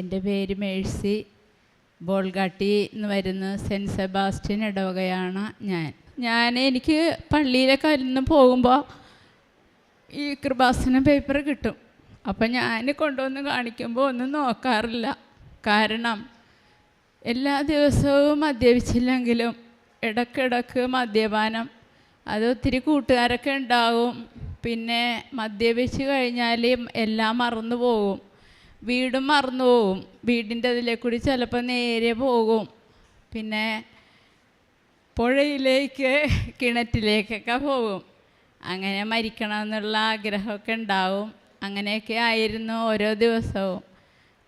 എന്റെ പേര് മേഴ്സി. ബോൾഗാട്ടി എന്ന് വരുന്ന സെന്റ് സെബാസ്റ്റ്യൻ ഇടവകയാണ് ഞാൻ. ഞാൻ എനിക്ക് പള്ളിയിലൊക്കെ അരുന്ന് പോകുമ്പോൾ ഈ കൃപാസന പേപ്പർ കിട്ടും. അപ്പം ഞാൻ കൊണ്ടുവന്ന് കാണിക്കുമ്പോൾ ഒന്നും നോക്കാറില്ല. കാരണം എല്ലാ ദിവസവും മദ്യപിച്ചില്ലെങ്കിലും ഇടക്കിടക്ക് മദ്യപാനം. അത് ഒത്തിരി കൂട്ടുകാരൊക്കെ ഉണ്ടാവും. പിന്നെ മദ്യപിച്ച് കഴിഞ്ഞാൽ എല്ലാം മറന്നു പോകും. വീടും മറന്നു പോവും. വീടിന്റെ അതിലെ കൂടി ചിലപ്പോൾ നേരെ പോകും. പിന്നെ പുഴയിലേക്ക് കിണറ്റിലേക്കൊക്കെ പോകും. അങ്ങനെ മരിക്കണമെന്നുള്ള ആഗ്രഹമൊക്കെ ഉണ്ടാവും. അങ്ങനെയൊക്കെ ആയിരുന്നു ഓരോ ദിവസവും.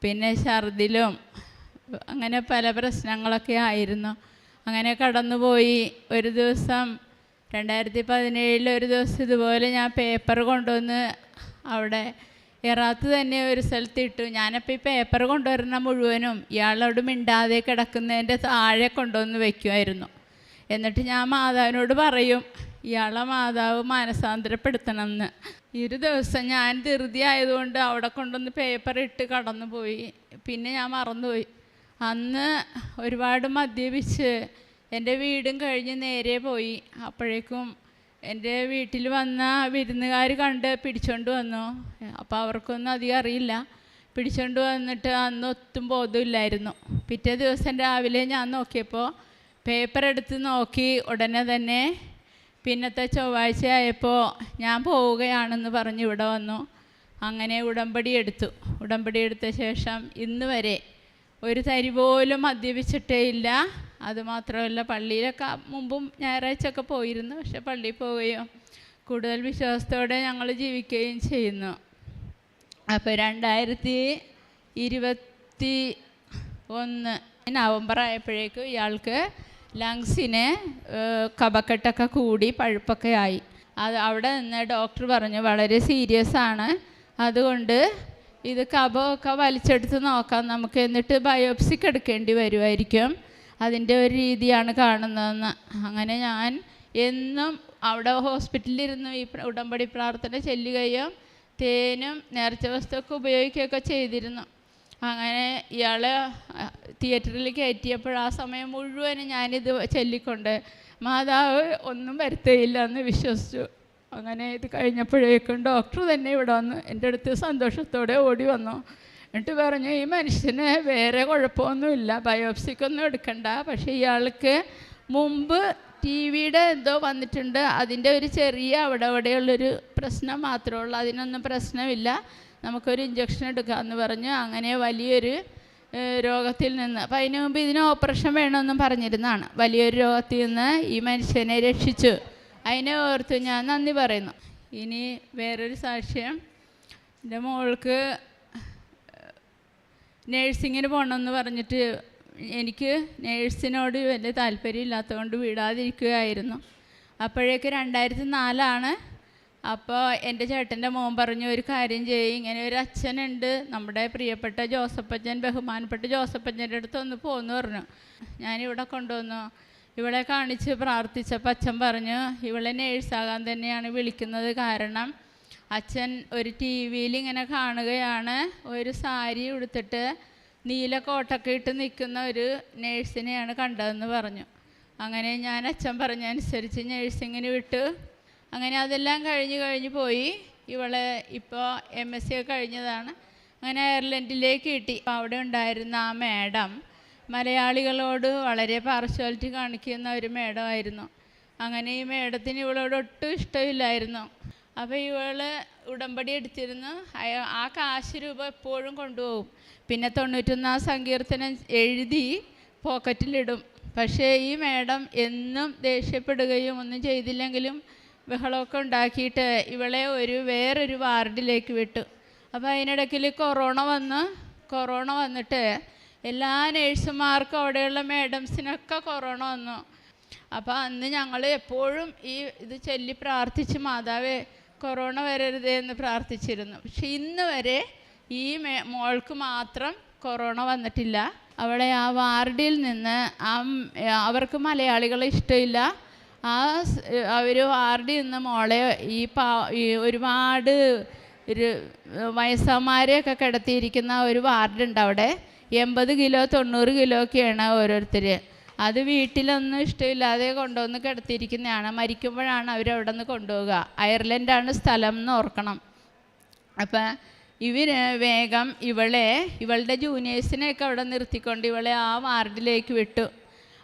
പിന്നെ ഛർദിലും അങ്ങനെ പല പ്രശ്നങ്ങളൊക്കെ ആയിരുന്നു. അങ്ങനെ കടന്നുപോയി. ഒരു ദിവസം രണ്ടായിരത്തി പതിനേഴിൽ ഒരു ദിവസം ഇതുപോലെ ഞാൻ പേപ്പർ കൊണ്ടുവന്ന് അവിടെ എറാത്ത് തന്നെ ഒരു സ്ഥലത്ത് ഇട്ടു. ഞാനപ്പോൾ ഈ പേപ്പർ കൊണ്ടുവരുന്ന മുഴുവനും ഇയാളോട് മിണ്ടാതെ കിടക്കുന്നതിന്റെ താഴെ കൊണ്ടുവന്ന് വയ്ക്കുമായിരുന്നു എന്നിട്ട് ഞാൻ മാതാവിനോട് പറയും ഇയാളെ മാതാവ് മാനസാന്തരപ്പെടുത്തണം എന്ന് ഈ ഒരു ദിവസം ഞാൻ ധൃതി ആയതുകൊണ്ട് അവിടെ കൊണ്ടുവന്ന് പേപ്പർ ഇട്ട് കടന്നു പോയി പിന്നെ ഞാൻ മറന്നുപോയി. അന്ന് ഒരുപാട് മദ്യപിച്ച് എന്റെ വീടും കഴിഞ്ഞ് നേരെ പോയി. അപ്പോഴേക്കും എന്റെ വീട്ടിൽ വന്ന വിരുന്നുകാർ കണ്ട് പിടിച്ചോണ്ട് വന്നു. അപ്പോൾ അവർക്കൊന്നും അധികം അറിയില്ല. പിടിച്ചോണ്ട് വന്നിട്ട് അന്ന് ഒത്തും ബോധമില്ലായിരുന്നു പിറ്റേ ദിവസം രാവിലെ ഞാൻ നോക്കിയപ്പോൾ പേപ്പർ എടുത്ത് നോക്കി ഉടനെ തന്നെ പിന്നത്തെ ചൊവ്വാഴ്ച ആയപ്പോൾ ഞാൻ പോവുകയാണെന്ന് പറഞ്ഞ് ഇവിടെ വന്നു. അങ്ങനെ ഉടമ്പടി എടുത്തു. ഉടമ്പടി എടുത്ത ശേഷം ഇന്ന് വരെ ഒരു തരി പോലും മദ്യപിച്ചിട്ടേ ഇല്ല. അതുമാത്രമല്ല പള്ളിയിലൊക്കെ മുമ്പും ഞായറാഴ്ചയൊക്കെ പോയിരുന്നു പക്ഷെ പള്ളിയിൽ പോവുകയും കൂടുതൽ വിശ്വാസത്തോടെ ഞങ്ങൾ ജീവിക്കുകയും ചെയ്യുന്നു. അപ്പോൾ രണ്ടായിരത്തി ഇരുപത്തി ഒന്ന് നവംബർ ആയപ്പോഴേക്കും ഇയാൾക്ക് ലങ്സിന് കഫക്കെട്ടൊക്കെ കൂടി പഴുപ്പൊക്കെ ആയി. അത് അവിടെ നിന്ന് ഡോക്ടർ പറഞ്ഞു വളരെ സീരിയസ് ആണ്. അതുകൊണ്ട് ഇത് കഫമൊക്കെ വലിച്ചെടുത്ത് നോക്കാം നമുക്ക് എന്നിട്ട് ബയോപ്സിക്ക് എടുക്കേണ്ടി വരുമായിരിക്കും അതിന്റെ ഒരു രീതിയാണ് കാണുന്നതെന്ന്. അങ്ങനെ ഞാൻ എന്നും അവിടെ ഹോസ്പിറ്റലിലിരുന്ന് ഈ ഉടമ്പടി പ്രാർത്ഥന ചെല്ലുകയും തേനും നേർച്ച വസ്തുവൊക്കെ ഉപയോഗിക്കുകയൊക്കെ ചെയ്തിരുന്നു. അങ്ങനെ ഇയാളെ തിയേറ്ററിൽ കയറ്റിയപ്പോൾ ആ സമയം മുഴുവനും ഞാനിത് ചൊല്ലിക്കൊണ്ട് മാതാവ് ഒന്നും വരുത്തേയില്ല എന്ന് വിശ്വസിച്ചു. അങ്ങനെ ഇത് കഴിഞ്ഞപ്പോഴേക്കും ഡോക്ടർ തന്നെ ഇവിടെ വന്നു എന്റെ അടുത്ത് സന്തോഷത്തോടെ ഓടി വന്നു. എന്നിട്ട് പറഞ്ഞു ഈ മനുഷ്യന് വേറെ കുഴപ്പമൊന്നുമില്ല ബയോപ്സിക്കൊന്നും എടുക്കണ്ട. പക്ഷേ ഇയാൾക്ക് മുമ്പ് ടി വിയുടെ എന്തോ വന്നിട്ടുണ്ട്. അതിന്റെ ഒരു ചെറിയ അവിടെ അവിടെയുള്ളൊരു പ്രശ്നം മാത്രമേ ഉള്ളൂ. അതിനൊന്നും പ്രശ്നമില്ല. നമുക്കൊരു ഇഞ്ചക്ഷൻ എടുക്കാമെന്ന് പറഞ്ഞു. അങ്ങനെ വലിയൊരു രോഗത്തിൽ നിന്ന്. അപ്പം അതിന് മുമ്പ് ഇതിന് ഓപ്പറേഷൻ വേണമെന്നും പറഞ്ഞിരുന്നതാണ്. വലിയൊരു രോഗത്തിൽ നിന്ന് ഈ മനുഷ്യനെ രക്ഷിച്ചു. അതിനെ ഓർത്ത് ഞാൻ നന്ദി പറയുന്നു. ഇനി വേറൊരു സാക്ഷ്യം എന്റെ മോൾക്ക് നേഴ്സിങ്ങിന് പോകണമെന്ന് പറഞ്ഞിട്ട് എനിക്ക് നേഴ്സിനോട് വലിയ താല്പര്യം ഇല്ലാത്തതുകൊണ്ട് വിടാതിരിക്കുകയായിരുന്നു. അപ്പോഴേക്ക് രണ്ടായിരത്തി നാലാണ് അപ്പോൾ എന്റെ ചേട്ടന്റെ മോൻ പറഞ്ഞു ഒരു കാര്യം ചെയ്യും ഇങ്ങനെ ഒരു അച്ഛനുണ്ട് നമ്മുടെ പ്രിയപ്പെട്ട ജോസഫച്ചൻ ബഹുമാനപ്പെട്ട ജോസഫച്ചന്റെ അടുത്ത് ഒന്ന് പോന്ന് പറഞ്ഞു. ഞാനിവിടെ കൊണ്ടുവന്നു. ഇവളെ കാണിച്ച് പ്രാർത്ഥിച്ചപ്പോൾ അച്ഛൻ പറഞ്ഞു ഇവളെ നേഴ്സാകാൻ തന്നെയാണ് വിളിക്കുന്നത് കാരണം അച്ഛൻ ഒരു ടി വിയിൽ ഇങ്ങനെ കാണുകയാണ്. ഒരു സാരി ഉടുത്തിട്ട് നീല കോട്ടൊക്കെ ഇട്ട് നിൽക്കുന്ന ഒരു നേഴ്സിനെയാണ് കണ്ടതെന്ന് പറഞ്ഞു. അങ്ങനെ ഞാൻ അച്ഛൻ പറഞ്ഞ അനുസരിച്ച് നേഴ്സിങ്ങിന് വിട്ടു. അങ്ങനെ അതെല്ലാം കഴിഞ്ഞ് കഴിഞ്ഞ് പോയി. ഇവളെ ഇപ്പോൾ എം എസ് സി കഴിഞ്ഞതാണ്. അങ്ങനെ അയർലൻഡിലേക്ക് കിട്ടി. അവിടെ ഉണ്ടായിരുന്ന ആ മാഡം മലയാളികളോട് വളരെ പാർശ്വാലിറ്റി കാണിക്കുന്ന ഒരു മേഡമായിരുന്നു. അങ്ങനെ ഈ മേഡത്തിന് ഇവളോട് ഒട്ടും ഇഷ്ടമില്ലായിരുന്നു. അപ്പോൾ ഇവൾ ഉടമ്പടി എടുത്തിരുന്നു. ആ കാശ് രൂപ എപ്പോഴും കൊണ്ടുപോകും. പിന്നെ തൊണ്ണൂറ്റൊന്നാം സങ്കീർത്തനം എഴുതി പോക്കറ്റിലിടും. പക്ഷേ ഈ മേഡം എന്നും ദേഷ്യപ്പെടുകയും ഒന്നും ചെയ്തില്ലെങ്കിലും ബഹളമൊക്കെ ഉണ്ടാക്കിയിട്ട് ഇവളെ ഒരു വേറൊരു വാർഡിലേക്ക് വിട്ടു. അപ്പോൾ അതിനിടയ്ക്കിൽ കൊറോണ വന്ന് കൊറോണ വന്നിട്ട് എല്ലാ നേഴ്സുമാർക്കും അവിടെയുള്ള മേഡംസിനൊക്കെ കൊറോണ വന്നു. അപ്പോൾ അന്ന് ഞങ്ങൾ എപ്പോഴും ഈ ഇത് ചൊല്ലി പ്രാർത്ഥിച്ച് മാതാവേ കൊറോണ വരരുതേ എന്ന് പ്രാർത്ഥിച്ചിരുന്നു. പക്ഷെ ഇന്ന് വരെ ഈ മോൾക്ക് മാത്രം കൊറോണ വന്നിട്ടില്ല. അവളെ ആ വാർഡിൽ നിന്ന് ആ അവർക്ക് മലയാളികളെ ഇഷ്ടമില്ല. ആ അവർ വാർഡിൽ നിന്ന് മോളെ ഈ പാ ഒരുപാട് ഒരു വയസ്സന്മാരെയൊക്കെ കിടത്തിയിരിക്കുന്ന ഒരു വാർഡുണ്ട് അവിടെ. എൺപത് കിലോ തൊണ്ണൂറ് കിലോ ഒക്കെയാണ് ഓരോരുത്തർ അത് വീട്ടിലൊന്നും ഇഷ്ടമില്ലാതെ കൊണ്ടുവന്ന് കിടത്തിയിരിക്കുന്നതാണ്. മരിക്കുമ്പോഴാണ് അവരവിടെ നിന്ന് കൊണ്ടുപോവുക. അയർലൻഡാണ് സ്ഥലം എന്ന് ഓർക്കണം. അപ്പം ഇവർ വേഗം ഇവളെ ഇവളുടെ ജൂനിയേഴ്സിനെയൊക്കെ അവിടെ നിർത്തിക്കൊണ്ട് ഇവളെ ആ വാർഡിലേക്ക് വിട്ടു.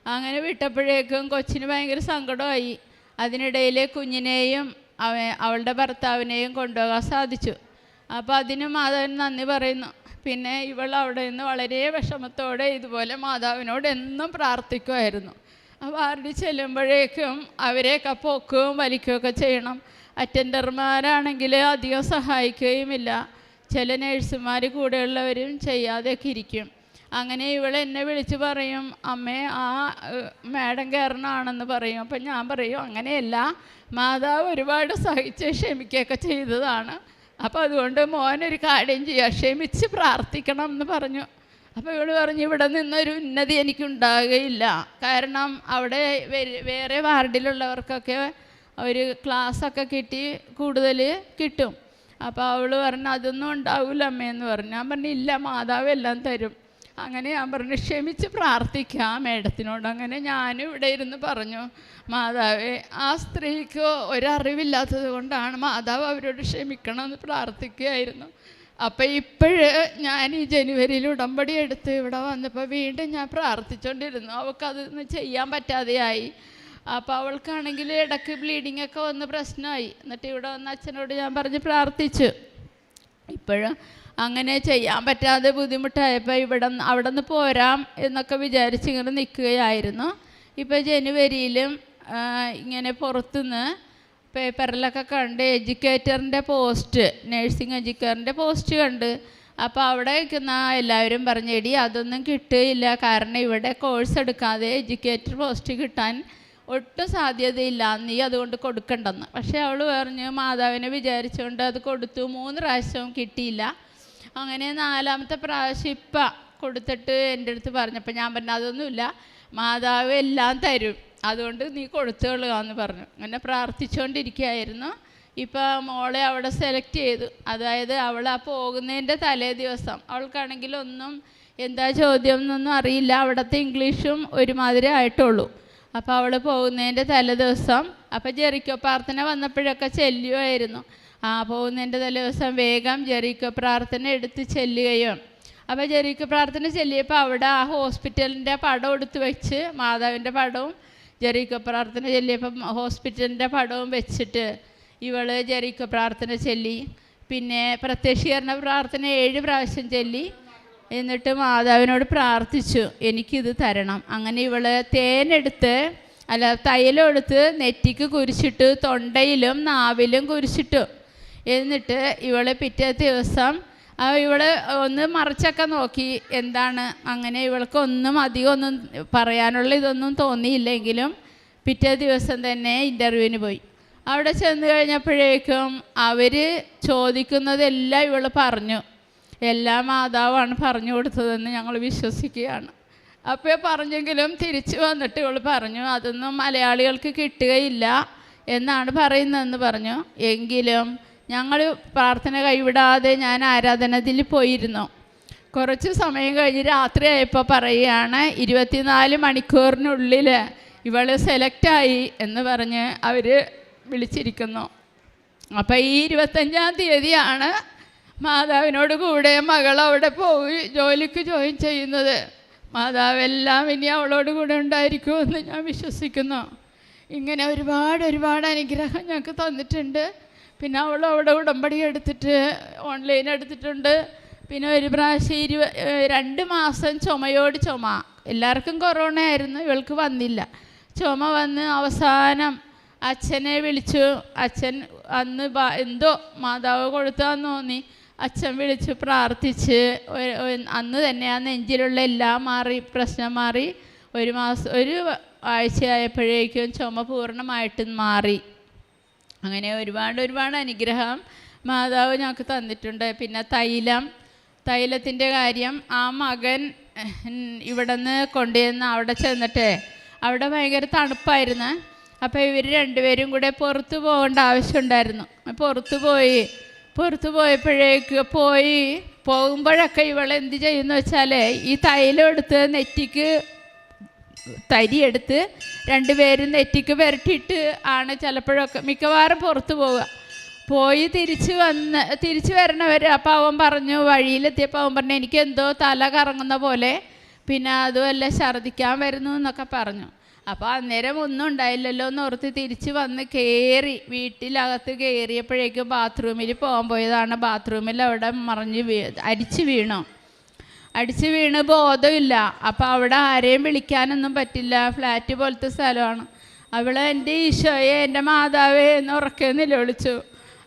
അങ്ങനെ വിട്ടപ്പോഴേക്കും കൊച്ചിന് ഭയങ്കര സങ്കടമായി. അതിനിടയിൽ കുഞ്ഞിനെയും അവ അവളുടെ ഭർത്താവിനെയും കൊണ്ടുപോകാൻ സാധിച്ചു. അപ്പോൾ അതിന് മാധവൻ നന്ദി പറയുന്നു. പിന്നെ ഇവൾ അവിടെ നിന്ന് വളരെ വിഷമത്തോടെ ഇതുപോലെ മാതാവിനോട് എന്നും പ്രാർത്ഥിക്കുമായിരുന്നു. അപ്പോൾ ആരുടെ ചെല്ലുമ്പോഴേക്കും അവരെയൊക്കെ പൊക്കുകയും വലിക്കുകയൊക്കെ ചെയ്യണം. അറ്റൻഡർമാരാണെങ്കിൽ അധികം സഹായിക്കുകയുമില്ല. ചില നേഴ്സുമാർ കൂടെയുള്ളവരും ചെയ്യാതെയൊക്കെ ഇരിക്കും. അങ്ങനെ ഇവൾ എന്നെ വിളിച്ച് പറയും അമ്മേ ആ മാഡം കയറണാണെന്ന് പറയും. അപ്പം ഞാൻ പറയും അങ്ങനെയല്ല. മാതാവ് ഒരുപാട് സഹിച്ച് ക്ഷമിക്കുകയൊക്കെ ചെയ്തതാണ്. അപ്പോൾ അതുകൊണ്ട് മോനൊരു കാര്യം ചെയ്യുക ക്ഷമിച്ച് പ്രാർത്ഥിക്കണം എന്ന് പറഞ്ഞു. അപ്പോൾ ഇവൾ പറഞ്ഞു ഇവിടെ നിന്നൊരു ഉന്നതി എനിക്കുണ്ടാകുകയില്ല കാരണം അവിടെ വേറെ വാർഡിലുള്ളവർക്കൊക്കെ ഒരു ക്ലാസ്സൊക്കെ കിട്ടി കൂടുതൽ കിട്ടും. അപ്പോൾ അവൾ പറഞ്ഞു അതൊന്നും ഉണ്ടാവില്ല അമ്മയെന്ന് പറഞ്ഞു. ഞാൻ പറഞ്ഞു ഇല്ല മാതാവ് എല്ലാം തരും. അങ്ങനെ ഞാൻ പറഞ്ഞു ക്ഷമിച്ച് പ്രാർത്ഥിക്കാം മേഡത്തിനോട്. അങ്ങനെ ഞാനും ഇവിടെ ഇരുന്ന് പറഞ്ഞു മാതാവേ ആ സ്ത്രീക്ക് ഒരറിവില്ലാത്തത് കൊണ്ടാണ് മാതാവ് അവരോട് ക്ഷമിക്കണമെന്ന് പ്രാർത്ഥിക്കുകയായിരുന്നു. അപ്പം ഇപ്പോഴ് ഞാൻ ഈ ജനുവരിയിൽ ഉടമ്പടി എടുത്ത് ഇവിടെ വന്നപ്പോൾ വീണ്ടും ഞാൻ പ്രാർത്ഥിച്ചുകൊണ്ടിരുന്നു അവൾക്കതൊന്നും ചെയ്യാൻ പറ്റാതെയായി. അപ്പോൾ അവൾക്കാണെങ്കിൽ ഇടയ്ക്ക് ബ്ലീഡിംഗ് ഒക്കെ വന്ന് പ്രശ്നമായി. എന്നിട്ട് ഇവിടെ വന്ന അച്ഛനോട് ഞാൻ പറഞ്ഞ് പ്രാർത്ഥിച്ചു. ഇപ്പോഴും അങ്ങനെ ചെയ്യാൻ പറ്റാതെ ബുദ്ധിമുട്ടായപ്പോൾ ഇവിടെ അവിടെ നിന്ന് പോരാം എന്നൊക്കെ വിചാരിച്ച് ഇങ്ങനെ നിൽക്കുകയായിരുന്നു. ഇപ്പോൾ ജനുവരിയിലും ഇങ്ങനെ പുറത്തുനിന്ന് പേപ്പറിലൊക്കെ കണ്ട് എഡ്യൂക്കേറ്ററിന്റെ പോസ്റ്റ് നേഴ്സിംഗ് എഡ്യൂക്കേറ്ററിന്റെ പോസ്റ്റ് കണ്ട് അപ്പോൾ അവിടെ നിൽക്കുന്ന എല്ലാവരും പറഞ്ഞു എടി അതൊന്നും കിട്ടുകയില്ല. കാരണം ഇവിടെ കോഴ്സ് എടുക്കാതെ എഡ്യൂക്കേറ്റർ പോസ്റ്റ് കിട്ടാൻ ഒട്ടും സാധ്യതയില്ല. നീ അതുകൊണ്ട് കൊടുക്കണ്ടെന്ന്. പക്ഷേ അവൾ പറഞ്ഞു മാതാവിനെ വിചാരിച്ചുകൊണ്ട് അത് കൊടുത്തു. മൂന്ന് പ്രാവശ്യവും കിട്ടിയില്ല. അങ്ങനെ നാലാമത്തെ പ്രാവശ്യം ഇപ്പം കൊടുത്തിട്ട് എന്റെ അടുത്ത് പറഞ്ഞപ്പോൾ ഞാൻ പറഞ്ഞു അതൊന്നുമില്ല. മാതാവ് എല്ലാം തരും. അതുകൊണ്ട് നീ കൊടുത്തുകൊള്ളുക എന്ന് പറഞ്ഞു. അങ്ങനെ പ്രാർത്ഥിച്ചുകൊണ്ടിരിക്കുകയായിരുന്നു ഇപ്പോൾ മോളെ അവിടെ സെലക്ട് ചെയ്തു. അതായത് അവൾ ആ പോകുന്നതിന്റെ തലേ ദിവസം. അവൾക്കാണെങ്കിൽ ഒന്നും എന്താ ചോദ്യം എന്നൊന്നും അറിയില്ല. അവിടുത്തെ ഇംഗ്ലീഷും ഒരുമാതിരി ആയിട്ടുള്ളൂ. അപ്പോൾ അവൾ പോകുന്നതിന്റെ തലേദിവസം അപ്പോൾ ജെറിക്കോ പ്രാർത്ഥന വന്നപ്പോഴൊക്കെ ചെല്ലുമായിരുന്നു ആ പോകുന്നതിന്റെ തലേദിവസം വേഗം ജെറിക്കോ പ്രാർത്ഥന എടുത്ത് ചെല്ലുകയും. അപ്പോൾ ജെറിക്കോ പ്രാർത്ഥന ചെല്ലിയപ്പോൾ അവിടെ ആ ഹോസ്പിറ്റലിന്റെ പടം എടുത്ത് വെച്ച് മാതാവിന്റെ പടവും ജെറിക്കോ പ്രാർത്ഥന ചെല്ലിയപ്പം ഹോസ്പിറ്റലിന്റെ പടവും വെച്ചിട്ട് ഇവൾ ജെറിക്കോ പ്രാർത്ഥന ചെല്ലി. പിന്നെ പ്രത്യക്ഷീകരണ പ്രാർത്ഥന ഏഴ് പ്രാവശ്യം ചൊല്ലി. എന്നിട്ട് മാതാവിനോട് പ്രാർത്ഥിച്ചു എനിക്കിത് തരണം. അങ്ങനെ ഇവൾ തേനെടുത്ത് അല്ല തൈലം എടുത്ത് നെറ്റിക്ക് കുരിച്ചിട്ട് തൊണ്ടയിലും നാവിലും കുരിച്ചിട്ടു എന്നിട്ട് ഇവൾ പിറ്റേ ദിവസം ഇവൾ ഒന്ന് മറിച്ചൊക്കെ നോക്കി എന്താണ്? അങ്ങനെ ഇവൾക്ക് ഒന്നും അധികം ഒന്നും പറയാനുള്ള ഇതൊന്നും തോന്നിയില്ലെങ്കിലും പിറ്റേ ദിവസം തന്നെ ഇന്റർവ്യൂവിന് പോയി. അവിടെ ചെന്ന് കഴിഞ്ഞപ്പോഴേക്കും അവർ ചോദിക്കുന്നതെല്ലാം ഇവൾ പറഞ്ഞു. എല്ലാ മാതാവാണ് പറഞ്ഞു കൊടുത്തതെന്ന് ഞങ്ങൾ വിശ്വസിക്കുകയാണ്. അപ്പോൾ പറഞ്ഞെങ്കിലും തിരിച്ചു വന്നിട്ട് ഇവൾ പറഞ്ഞു അതൊന്നും മലയാളികൾക്ക് കിട്ടുകയില്ല എന്നാണ് പറയുന്നതെന്ന് പറഞ്ഞു. എങ്കിലും ഞങ്ങൾ പ്രാർത്ഥന കൈവിടാതെ ഞാൻ ആരാധനത്തിൽ പോയിരുന്നു. കുറച്ച് സമയം കഴിഞ്ഞ് രാത്രി ആയപ്പോൾ പറയുകയാണ് ഇരുപത്തിനാല് മണിക്കൂറിനുള്ളിൽ ഇവൾ സെലക്റ്റായി എന്ന് പറഞ്ഞ് അവർ വിളിച്ചിരിക്കുന്നു. അപ്പോൾ ഈ ഇരുപത്തഞ്ചാം തീയതിയാണ് മാതാവിനോട് കൂടെ മകൾ അവിടെ പോയി ജോലിക്ക് ജോയിൻ ചെയ്യുന്നത്. മാതാവെല്ലാം ഇനി അവളോട് കൂടെ ഉണ്ടായിരിക്കുമെന്ന് ഞാൻ വിശ്വസിക്കുന്നു. ഇങ്ങനെ ഒരുപാട് ഒരുപാട് അനുഗ്രഹം ഞങ്ങൾക്ക് തന്നിട്ടുണ്ട്. പിന്നെ അവൾ അവിടെ ഉടമ്പടി എടുത്തിട്ട് ഓൺലൈൻ എടുത്തിട്ടുണ്ട്. പിന്നെ ഒരു പ്രാവശ്യം ഇരുപ രണ്ട് മാസം ചുമയോട് ചുമ. എല്ലാവർക്കും കൊറോണ ആയിരുന്നു ഇവൾക്ക് വന്നില്ല. ചുമ വന്ന് അവസാനം അച്ഛനെ വിളിച്ചു. അച്ഛൻ അന്ന് എന്തോ മാതാവ് കൊടുത്താന്ന് തോന്നി. അച്ഛൻ വിളിച്ച് പ്രാർത്ഥിച്ച് അന്ന് തന്നെ ആ നെഞ്ചിലുള്ള എല്ലാം മാറി പ്രശ്നം മാറി. ഒരു മാസം ഒരു ആഴ്ചയായപ്പോഴേക്കും ചുമ പൂർണമായിട്ടും മാറി. അങ്ങനെ ഒരുപാട് ഒരുപാട് അനുഗ്രഹം മാതാവ് ഞങ്ങൾക്ക് തന്നിട്ടുണ്ട്. പിന്നെ തൈലം തൈലത്തിന്റെ കാര്യം ആ മകൻ ഇവിടെ നിന്ന് കൊണ്ടുവന്ന് അവിടെ ചെന്നിട്ട് അവിടെ ഭയങ്കര തണുപ്പായിരുന്നു. അപ്പോൾ ഇവർ രണ്ടുപേരും കൂടെ പുറത്തു പോകേണ്ട ആവശ്യമുണ്ടായിരുന്നു പുറത്തു പോയി പുറത്ത് പോയപ്പോഴേക്ക് പോയി പോകുമ്പോഴൊക്കെ ഇവൾ എന്ത് ചെയ്യുന്നു വെച്ചാൽ ഈ തൈലം എടുത്ത് നെറ്റിക്ക് തരിയെടുത്ത് രണ്ടുപേരും നെറ്റിക്ക് പുരട്ടിയിട്ട് ആണ് ചിലപ്പോഴൊക്കെ മിക്കവാറും പുറത്തു പോവുക. പോയി തിരിച്ചു വന്ന് തിരിച്ചു വരണവർ അപ്പോൾ അവൻ പറഞ്ഞു വഴിയിലെത്തിയപ്പോൾ അവൻ പറഞ്ഞു എനിക്ക് എന്തോ തല കറങ്ങുന്ന പോലെ പിന്നെ അതുമല്ല ഛർദ്ദിക്കാൻ വരുന്നു എന്നൊക്കെ പറഞ്ഞു. അപ്പോൾ അന്നേരം ഒന്നും ഉണ്ടായില്ലല്ലോ എന്ന് ഓർത്ത് തിരിച്ച് വന്ന് കയറി വീട്ടിലകത്ത് കയറിയപ്പോഴേക്കും ബാത്റൂമിൽ പോകാൻ പോയതാണ്. ബാത്റൂമിൽ അവിടെ മറിഞ്ഞ് വീ അടിച്ച് വീണു. അടിച്ച് വീണ് ബോധമില്ല. അപ്പോൾ അവിടെ ആരെയും വിളിക്കാനൊന്നും പറ്റില്ല. ഫ്ലാറ്റ് പോലത്തെ സ്ഥലമാണ്. അവൾ എന്റെ ഈശോയെ എന്റെ മാതാവേ എന്ന് ഉറക്കെ നിലവിളിച്ചു.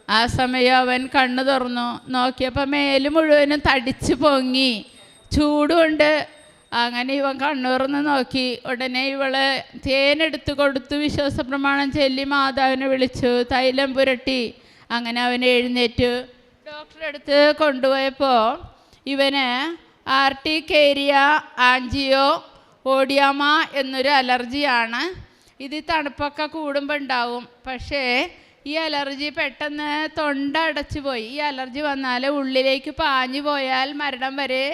ആ സമയം അവൻ കണ്ണു തുറന്നു. നോക്കിയപ്പോൾ മേൽ മുഴുവനും തടിച്ച് പൊങ്ങി. ചൂടുകൊണ്ട് അങ്ങനെ ഇവൻ കണ്ണൂർന്ന് നോക്കി. ഉടനെ ഇവൾ തേനെടുത്ത് കൊടുത്തു. വിശ്വാസ പ്രമാണം ചൊല്ലി മാതാവിനെ വിളിച്ചു. തൈലം പുരട്ടി. അങ്ങനെ അവനെ എഴുന്നേറ്റു. ഡോക്ടറെ അടുത്ത് കൊണ്ടുപോയപ്പോൾ ഇവന് ആർട്ടിക്കേരിയ ആൻജിയോ ഓഡിയാമ എന്നൊരു അലർജിയാണ്. ഇത് തണുപ്പൊക്കെ കൂടുമ്പോൾ ഉണ്ടാവും. പക്ഷേ ഈ അലർജി പെട്ടെന്ന് തൊണ്ട അടച്ചു പോയി ഈ അലർജി വന്നാൽ ഉള്ളിലേക്ക് പാഞ്ഞു പോയാൽ മരണം വരെ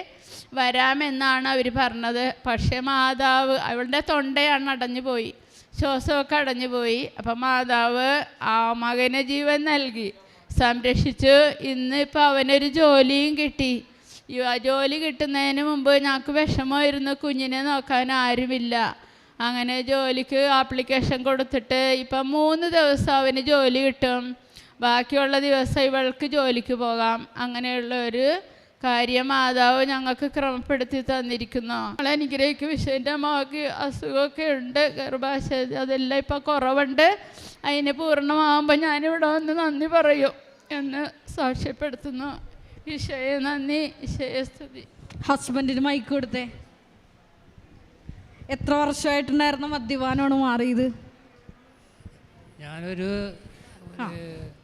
വരാമെന്നാണ് അവർ പറഞ്ഞത്. പക്ഷേ മാതാവ് അവളുടെ തൊണ്ടയാണ് അടഞ്ഞു പോയി. ശ്വാസമൊക്കെ അടഞ്ഞു പോയി. അപ്പം മാതാവ് ആ മകന് ജീവൻ നൽകി. സംരക്ഷിച്ചു. ഇന്ന് ഇപ്പം അവനൊരു ജോലിയും കിട്ടി. ജോലി കിട്ടുന്നതിന് മുമ്പ് ഞങ്ങൾക്ക് വിഷമമായിരുന്നു. കുഞ്ഞിനെ നോക്കാൻ ആരുമില്ല. അങ്ങനെ ജോലിക്ക് ആപ്ലിക്കേഷൻ കൊടുത്തിട്ട് ഇപ്പം മൂന്ന് ദിവസം അവന് ജോലി കിട്ടും. ബാക്കിയുള്ള ദിവസം ഇവൾക്ക് ജോലിക്ക് പോകാം. അങ്ങനെയുള്ള ഒരു കാര്യം മാതാവ് ഞങ്ങൾക്ക് ക്രമപ്പെടുത്തി തന്നിരിക്കുന്നു. ഞങ്ങളെ അനുഗ്രഹിക്കും. വിഷുവിന്റെ അമ്മയ്ക്ക് അസുഖമൊക്കെ ഉണ്ട്. ഗർഭാശയ അതെല്ലാം ഇപ്പം കുറവുണ്ട്. അതിന് പൂർണമാകുമ്പോൾ ഞാനിവിടെ വന്ന് നന്ദി പറയും എന്ന് സാക്ഷ്യപ്പെടുത്തുന്നു. ഈശോയെ നന്ദി. ഈശോയെ സ്തുതി. ഹസ്ബൻഡിന് മൈക്ക് കൊടുത്തേ. എത്ര വർഷമായിട്ടുണ്ടായിരുന്ന മദ്യപാനമാണ് മാറിയത്? ഞാനൊരു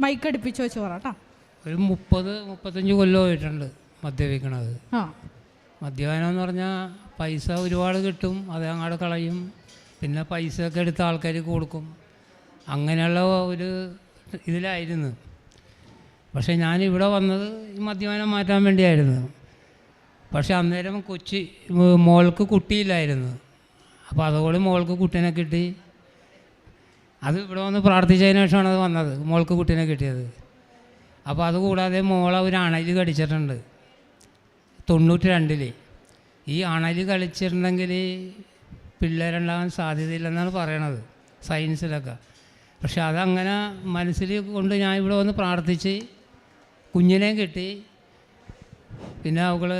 മൈക്ക് അടുപ്പിച്ച് വെച്ച് പറ കേട്ടോ. ഒരു മുപ്പത് മുപ്പത്തഞ്ച് കൊല്ലമായിട്ടുണ്ട് മദ്യപിക്കണത്. മദ്യപാനം എന്ന് പറഞ്ഞാൽ പൈസ ഒരുപാട് കിട്ടും അത് അങ്ങോട്ട് കളയും പിന്നെ പൈസ ഒക്കെ എടുത്ത് ആൾക്കാർ കൊടുക്കും. അങ്ങനെയുള്ള ഒരു ഇതിലായിരുന്നു. പക്ഷേ ഞാൻ ഇവിടെ വന്നത് ഈ മദ്യപാനം മാറ്റാൻ വേണ്ടിയായിരുന്നു. പക്ഷേ അന്നേരം കൊച്ചി മോൾക്ക് കുട്ടിയില്ലായിരുന്നു. അപ്പോൾ അതുപോലെ മോൾക്ക് കുട്ടീനെ കിട്ടി. അത് ഇവിടെ വന്ന് പ്രാർത്ഥിച്ചതിന് ശേഷമാണ് അത് വന്നത് മോൾക്ക് കുട്ടീനെ കിട്ടിയത്. അപ്പോൾ അതുകൂടാതെ മോളെ ഒരു അണയിൽ കടിച്ചിട്ടുണ്ട്. തൊണ്ണൂറ്റി രണ്ടിൽ ഈ അണലി കളിച്ചിട്ടുണ്ടെങ്കിൽ പിള്ളേരുണ്ടാകാൻ സാധ്യതയില്ലെന്നാണ് പറയണത് സയൻസിലൊക്കെ. പക്ഷെ അതങ്ങനെ മനസ്സിൽ കൊണ്ട് ഞാൻ ഇവിടെ വന്ന് പ്രാർത്ഥിച്ച് കുഞ്ഞിനെയും കിട്ടി. പിന്നെ അവൾ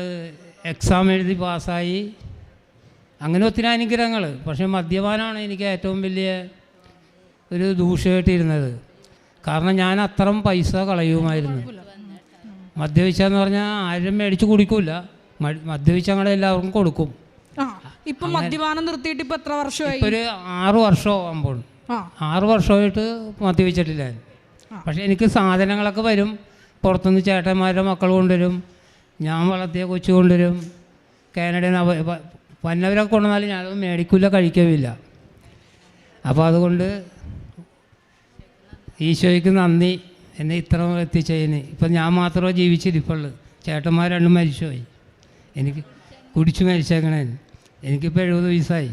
എക്സാം എഴുതി പാസ്സായി. അങ്ങനെ ഒത്തിരി അനുഗ്രഹങ്ങൾ പക്ഷേ മദ്യപാനമാണ് എനിക്ക് ഏറ്റവും വലിയ ഒരു ദൂഷ്യമായിട്ടിരുന്നത്. കാരണം ഞാൻ അത്രയും പൈസ കളയുമായിരുന്നു. മദ്യപിച്ചെന്ന് പറഞ്ഞാൽ ആരും മേടിച്ച് കുടിക്കൂല. മദ്യപിച്ച ഞങ്ങൾ എല്ലാവർക്കും കൊടുക്കും. ഇപ്പൊ മദ്യപാനം നിർത്തിയിട്ട് ഇപ്പൊ എത്ര വർഷമായി? ഒരു ആറു വർഷം ആകുമ്പോൾ ആറു വർഷമായിട്ട് മദ്യപിച്ചിട്ടില്ല പക്ഷെ എനിക്ക് സാധനങ്ങളൊക്കെ വരും. പുറത്തുനിന്ന് ചേട്ടന്മാരുടെ മക്കൾ കൊണ്ടുവരും. ഞാൻ വളർത്തിയ കൊച്ചു കൊണ്ടുവരും. കാനഡയിൽ നിന്ന് വന്നവരൊക്കെ കൊണ്ടുവന്നാലും ഞാനത് മേടിക്കില്ല കഴിക്കുകയില്ല അപ്പോൾ അതുകൊണ്ട് ഈശോയ്ക്ക് നന്ദി. എന്നെ ഇത്ര എത്തിച്ചതിന് ഇപ്പം ഞാൻ മാത്രമേ ജീവിച്ചിരിപ്പുള്ളൂ ചേട്ടന്മാർ രണ്ടും മരിച്ചുപോയി. എനിക്ക് കുടിച്ചു മരിച്ചേക്കണേ. എനിക്കിപ്പോൾ എഴുപത് വയസ്സായി.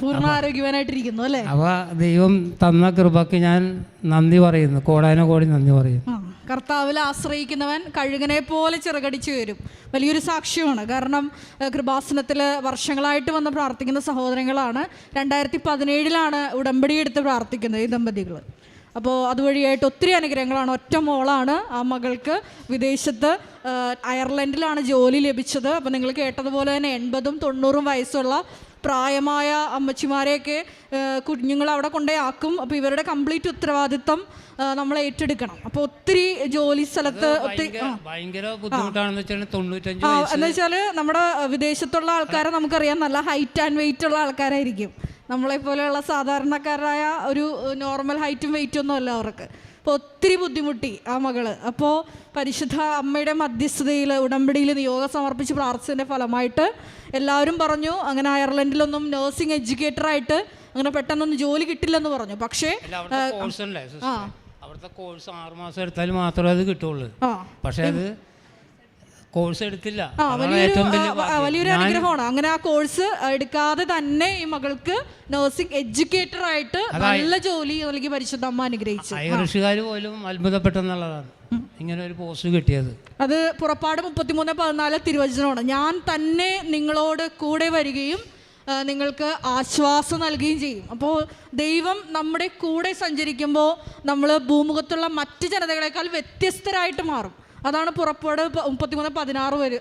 പൂർണ ആരോഗ്യവാനായിട്ടിരിക്കുന്നു അല്ലേ? അവ ദൈവം തന്ന കൃപക്ക് ഞാൻ നന്ദി പറയുന്നു. കോടാനോ കോടി നന്ദി പറയുന്നു. കർത്താവിൽ ആശ്രയിക്കുന്നവൻ കഴുകനെ പോലെ ചിറകടിച്ചു വരും. വലിയൊരു സാക്ഷ്യമാണ്. കാരണം കൃപാസനത്തിൽ വർഷങ്ങളായിട്ട് വന്ന് പ്രാർത്ഥിക്കുന്ന സഹോദരങ്ങളാണ്. രണ്ടായിരത്തി പതിനേഴിലാണ് ഉടമ്പടി എടുത്ത് പ്രാർത്ഥിക്കുന്നത് ഈ ദമ്പതികൾ അപ്പോൾ അതുവഴിയായിട്ട് ഒത്തിരി അനുഗ്രഹങ്ങളാണ്. ഒറ്റ മോളാണ് ആ മകൾക്ക് വിദേശത്ത് അയർലൻഡിലാണ് ജോലി ലഭിച്ചത്. അപ്പോൾ നിങ്ങൾ കേട്ടതുപോലെ തന്നെ എൺപതും തൊണ്ണൂറും വയസ്സുള്ള പ്രായമായ അമ്മച്ചിമാരെയൊക്കെ കുഞ്ഞുങ്ങൾ അവിടെ കൊണ്ടേ ആക്കും. അപ്പോൾ ഇവരുടെ കംപ്ലീറ്റ് ഉത്തരവാദിത്തം നമ്മൾ ഏറ്റെടുക്കണം. അപ്പോൾ ഒത്തിരി ജോലി സ്ഥലത്ത് ഒത്തിരി എന്ന് വെച്ചാൽ നമ്മുടെ വിദേശത്തുള്ള ആൾക്കാരെ നമുക്കറിയാം. നല്ല ഹൈറ്റ് ആൻഡ് വെയിറ്റ് ഉള്ള ആൾക്കാരായിരിക്കും. നമ്മളെ പോലെയുള്ള സാധാരണക്കാരായ ഒരു നോർമൽ ഹൈറ്റും വെയിറ്റും ഒന്നും അല്ല അവർക്ക്. അപ്പോൾ ഒത്തിരി ബുദ്ധിമുട്ടി ആ മകൾ. അപ്പോൾ പരിശുദ്ധ അമ്മയുടെ മധ്യസ്ഥതയിൽ ഉടമ്പടിയിൽ നിയോഗം സമർപ്പിച്ച് പ്രാർത്ഥിച്ചതിന്റെ ഫലമായിട്ട് എല്ലാവരും പറഞ്ഞു അങ്ങനെ അയർലൻഡിലൊന്നും നഴ്സിംഗ് എഡ്യൂക്കേറ്ററായിട്ട് അങ്ങനെ പെട്ടെന്നൊന്നും ജോലി കിട്ടില്ലെന്ന് പറഞ്ഞു. പക്ഷേ ആ. അവിടുത്തെ കോഴ്സ് ആറ് മാസം എടുത്താൽ മാത്രമേ അത് കിട്ടുള്ളൂ. പക്ഷേ അത് കോഴ്സ് എടുത്തില്ല. വലിയൊരു അനുഗ്രഹമാണ്. അങ്ങനെ ആ കോഴ്സ് എടുക്കാതെ തന്നെ ഈ മകൾക്ക് നഴ്സിംഗ് എഡ്യൂക്കേറ്റർ ആയിട്ട് നല്ല ജോലി നൽകി പരിശുദ്ധ അമ്മ അനുഗ്രഹിച്ചു. ഐറിഷുകാർ പോലും അത്ഭുതപ്പെട്ടെന്നുള്ളതാണ് ഇങ്ങനെ ഒരു പോസ്റ്റ് കിട്ടിയത്. അത് പുറപ്പാട് മുപ്പത്തിമൂന്ന് പതിനാല് തിരുവചനമാണ്. ഞാൻ തന്നെ നിങ്ങളോട് കൂടെ വരികയും നിങ്ങൾക്ക് ആശ്വാസം നൽകുകയും ചെയ്യും. അപ്പോൾ ദൈവം നമ്മുടെ കൂടെ സഞ്ചരിക്കുമ്പോൾ നമ്മൾ ഭൂമുഖത്തുള്ള മറ്റ് ജനതകളെക്കാൾ വ്യത്യസ്തരായിട്ട് മാറും. അതാണ് പുറപ്പാട് മുപ്പത്തിമൂന്ന് പതിനാറ് വരെ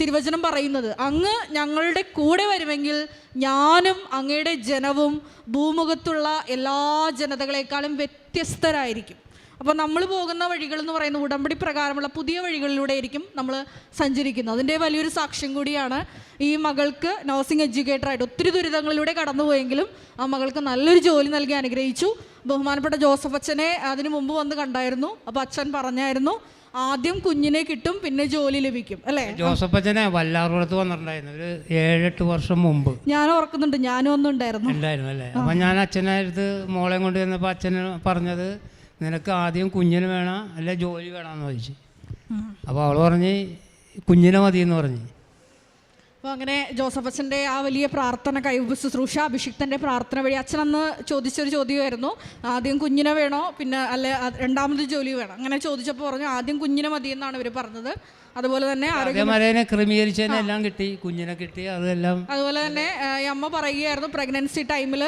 തിരുവചനം പറയുന്നത്. അങ്ങ് ഞങ്ങളുടെ കൂടെ വരുമെങ്കിൽ ഞാനും അങ്ങയുടെ ജനവും ഭൂമുഖത്തുള്ള എല്ലാ ജനതകളെക്കാളും വ്യത്യസ്തരായിരിക്കും. അപ്പോൾ നമ്മൾ പോകുന്ന വഴികൾ എന്ന് പറയുന്ന ഉടമ്പടി പ്രകാരമുള്ള പുതിയ വഴികളിലൂടെ ആയിരിക്കും നമ്മൾ സഞ്ചരിക്കുന്നത്. അതിന്റെ വലിയൊരു സാക്ഷ്യം കൂടിയാണ് ഈ മകൾക്ക് നഴ്സിംഗ് എഡ്യൂക്കേറ്ററായിട്ട് ഒത്തിരി ദുരിതങ്ങളിലൂടെ കടന്നുപോയെങ്കിലും ആ മകൾക്ക് നല്ലൊരു ജോലി നൽകി അനുഗ്രഹിച്ചു. ബഹുമാനപ്പെട്ട ജോസഫ് അച്ഛനെ അതിന് മുമ്പ് വന്ന് കണ്ടായിരുന്നു. അപ്പോൾ അച്ഛൻ പറഞ്ഞായിരുന്നു ആദ്യം കുഞ്ഞിനെ കിട്ടും പിന്നെ ജോലി ലഭിക്കും. അല്ലേ? ജോസഫ് അച്ഛനെ വല്ലാറുപുറത്ത് വന്നിട്ടുണ്ടായിരുന്നു. ഒരു ഏഴെട്ട് വർഷം മുമ്പ്. ഞാൻ ഓർക്കുന്നുണ്ട് ഞാനും ഒന്നും ഉണ്ടായിരുന്നു ഉണ്ടായിരുന്നു അല്ലേ അപ്പം ഞാൻ അച്ഛനെ അടുത്ത് മോളെ കൊണ്ട് ചെന്നപ്പോൾ അച്ഛന് പറഞ്ഞത് നിനക്ക് ആദ്യം കുഞ്ഞിന് വേണം അല്ലെ ജോലി വേണമെന്ന് ചോദിച്ചു. അപ്പോൾ അവൾ പറഞ്ഞ് കുഞ്ഞിനെ മതി എന്ന് പറഞ്ഞു. അപ്പോൾ അങ്ങനെ ജോസഫ് അച്ഛന്റെ ആ വലിയ പ്രാർത്ഥന കൈവ് ശുശ്രൂഷ അഭിഷിക്തന്റെ പ്രാർത്ഥന വഴി അച്ഛൻ അന്ന് ചോദിച്ചൊരു ചോദ്യമായിരുന്നു. ആദ്യം കുഞ്ഞിനെ വേണോ? പിന്നെ അല്ലെ രണ്ടാമത് ജോലി വേണം? അങ്ങനെ ചോദിച്ചപ്പോൾ പറഞ്ഞു ആദ്യം കുഞ്ഞിനെ മതി എന്നാണ് ഇവർ പറഞ്ഞത്. അതുപോലെ തന്നെ ആരോഗ്യമരേനെ അതേമാതിരി ക്രമീകരിച്ചതിനെ എല്ലാം കിട്ടി. കുഞ്ഞിനെ കിട്ടി. അതെല്ലാം അതുപോലെ തന്നെ ഈ അമ്മ പറയുകയായിരുന്നു പ്രഗ്നൻസി ടൈമിൽ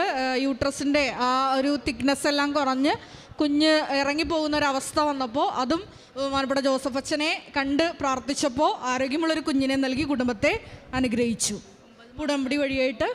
യൂട്രസിന്റെ ആ ഒരു തിക്നെസ് എല്ലാം കുറഞ്ഞ് കുഞ്ഞ് ഇറങ്ങിപ്പോകുന്ന ഒരു അവസ്ഥ വന്നപ്പോൾ അതും ബഹുമാനപ്പെട്ട ജോസഫ് അച്ഛനെ കണ്ട് പ്രാർത്ഥിച്ചപ്പോൾ ആരോഗ്യമുള്ളൊരു കുഞ്ഞിനെ നൽകി കുടുംബത്തെ അനുഗ്രഹിച്ചു. ഉടമ്പടി വഴിയായിട്ട്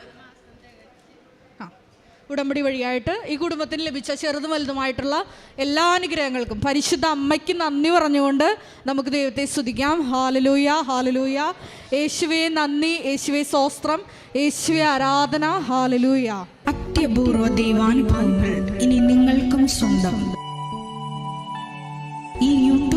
ഉടമ്പടി വഴിയായിട്ട് ഈ കുടുംബത്തിന് ലഭിച്ച ചെറുതും വലുതുമായിട്ടുള്ള എല്ലാ അനുഗ്രഹങ്ങൾക്കും പരിശുദ്ധ അമ്മയ്ക്ക് നന്ദി പറഞ്ഞുകൊണ്ട് നമുക്ക് ദൈവത്തെ സ്തുതിക്കാം. Hallelujah hallelujah. യേശുവേ നന്ദി. യേശുവേ സ്വസ്ത്രം യേശുവേ ആരാധന. ഹാലലൂയ. അത്യപൂർവ ദൈവാനുഭവങ്ങൾ ഇനി നിങ്ങൾക്കും സ്വന്തം. ഈ യൂട്യൂബ്